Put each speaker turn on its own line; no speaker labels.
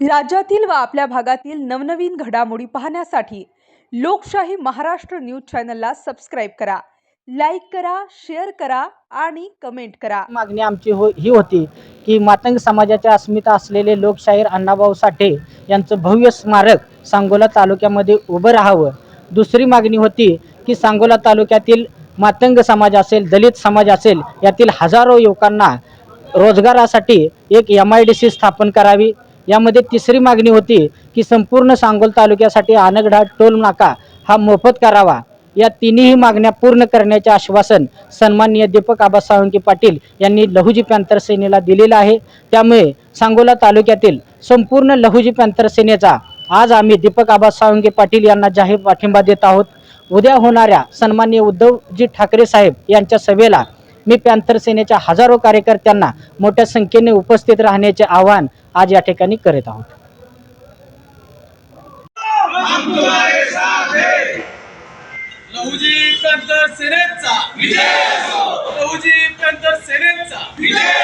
राज्यातील व आपल्या भागातील नवनवीन घडामोडी पाहण्यासाठी लोकशाही महाराष्ट्र न्यूज चॅनलला सबस्क्राईब करा लाईक करा शेअर करा आणि कमेंट करा.
मागणी आमची हो ही होती की मातंग समाजाच्या अस्मिता असलेले लोकशाहीर अण्णाभाऊ साठे यांचं भव्य स्मारक सांगोला तालुक्यामध्ये उभं राहावं. दुसरी मागणी होती की सांगोला तालुक्यातील मातंग समाज असेल दलित समाज असेल यातील हजारो युवकांना रोजगारासाठी एक एम आय डी सी स्थापन करावी. यामध्ये तिसरी मागणी होती की संपूर्ण सांगोल तालुक्यासाठी आनगडा टोल नाका हा मोफत करावा. या तिन्ही मागण्या पूर्ण करण्याचे आश्वासन सन्माननीय दीपक आबा सावंकी पाटील यांनी लहुजी पॅंथर सेनेला दिलेलं आहे. त्यामुळे सांगोला तालुक्यातील संपूर्ण लहुजी पॅंथर सेनेचा आज आम्ही दीपक आबा सावंगी पाटील यांना जाहीर पाठिंबा देत आहोत. उद्या होणाऱ्या सन्माननीय उद्धवजी ठाकरे साहेब यांच्या सभेला मी पॅंथर सेनेच्या हजारो कार्यकर्त्यांना मोठ्या संख्येने उपस्थित राहण्याचे आवाहन आज या ठिकाणी करत आहोत.
लहुजी पॅंथर सेनेचा विजय! लहुजी पॅंथर सेनेचा विजय!